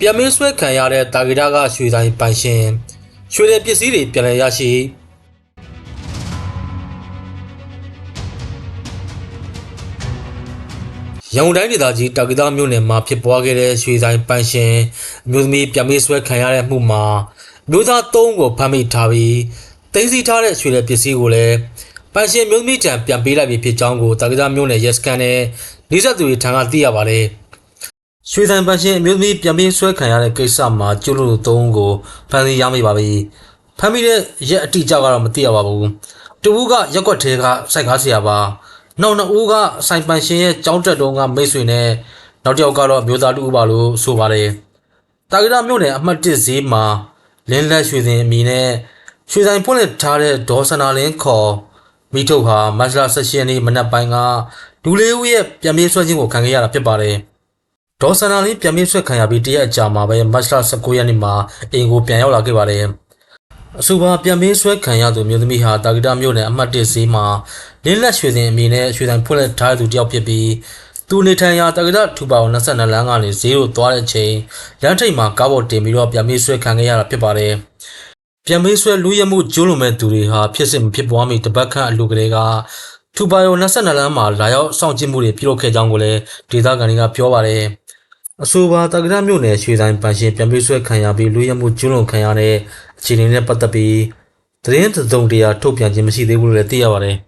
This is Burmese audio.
ပြန်မင်းဆွဲခံရတဲ့တာဂီတာကရွှေဆိုင်ပိုင်ရှင်ရွှေတဲ့ပစ္စည်းတွေပြန်လည်ရရှိရန်ကုန်တိုင်းဒေသကြီးတာဂီတာမြို့နယ်မှာဖြစ်ပွားခဲ့တဲ့ရွှေဆိုင်ပိုင်ရှင်အမျိုးသမီးပြန်မင်းဆွဲခံရတဲ့မှုမှာအမျိုးသား၃ဦးကိုဖမ်းမိထားပြီးတင်စီထားတဲ့ရွှေတဲ့ပစ္စည်းကိုလည်းပိုင်ရှင်အမျိုးသမီးထံပြန်ပေးလိုက်ပြီဖြစ်ကြောင်းကိုတာဂီတာမြို့နယ်ရဲစခန်းနဲ့နေဆက်သူတွေထံကသိရပါတယ်။ ရွှေဆိုင်ပန်းရှင်အမျိုးသမီးပြန်ပြီးဆွဲခံရတဲ့ကိစ္စမှာကျိုးလို့သုံးကိုဖမ်းဆီးရမိပါပြီ။ဖမ်းမိတဲ့ရက်အတိအကျကတော့မသိရပါဘူး။တူဦးကရက်ွက်သေးကစိုက်ကားဆရာပါ။နောက်နှစ်ဦးကဆိုင်ပန်းရှင်ရဲ့ကြောင်းတက်တုံးကမိတ်ဆွေနဲ့နောက်တစ်ယောက်ကတော့အမျိုးသားတူဦးပါလို့ဆိုပါတယ်။တာဂီတာမြို့နယ်အမှတ်1ဈေးမှာလင်းလက်ရွှေစင်အမည်နဲ့ရွှေဆိုင်ဖွင့်လှစ်ထားတဲ့ဒေါ်စနာလင်းခေါ်မိထုတ်ဟာမတ်လ16ရက်နေ့မနက်ပိုင်းကဒူလေးဦးရဲ့ပြန်ပြေးဆွဲခြင်းကိုခံခဲ့ရတာဖြစ်ပါတယ်။ ဒေါ်စန္ဒာလေးပြန်ပြေးဆွဲခံရပြီးတရက်အကြာမှာပဲမတ်လ19ရက်နေ့မှာအိမ်ကိုပြန်ရောက်လာခဲ့ပါတယ်။အဆိုပါပြန်ပြေးဆွဲခံရသူမျိုးသမီးဟာတာဂီတာမြို့နယ်အမှတ်1ဈေးမှာလင်းလက်ရွှေစင်အမည်နဲ့ရွှေဆိုင်ဖွင့်လှစ်ထားသူတစ်ယောက်ဖြစ်ပြီးသူနေထိုင်ရာတာဂီတာထူပါအောင်22လမ်းကနေဈေးကိုသွားတဲ့အချိန်လမ်းထိပ်မှာကားပေါ်တင်ပြီးတော့ပြန်ပြေးဆွဲခံခဲ့ရတာဖြစ်ပါတယ်။ပြန်မေးဆွဲလူရမှုကျိုးလွန်မဲ့သူတွေဟာဖြစ်စစ်မဖြစ်ပွားမီတပတ်ခန့်အလိုကလေးကထူပါယော22လမ်းမှာလာရောက်စောင့်ကြည့်မှုတွေပြုလုပ်ခဲ့ကြောင်းကိုလည်းဒေသခံတွေကပြောပါတယ်။ အဆိုပါတက္ကသိုလ်မြို့နယ်ရွှေဆိုင်ပန်ရှင်ပြန်မေးဆွဲခံရပြီးလူရမှုကျိုးလွန်ခံရတဲ့အခြေအနေနဲ့ပတ်သက်ပြီးသတင်းသုံးတရားထုတ်ပြန်ခြင်းမရှိသေးဘူးလို့လည်းသိရပါတယ်။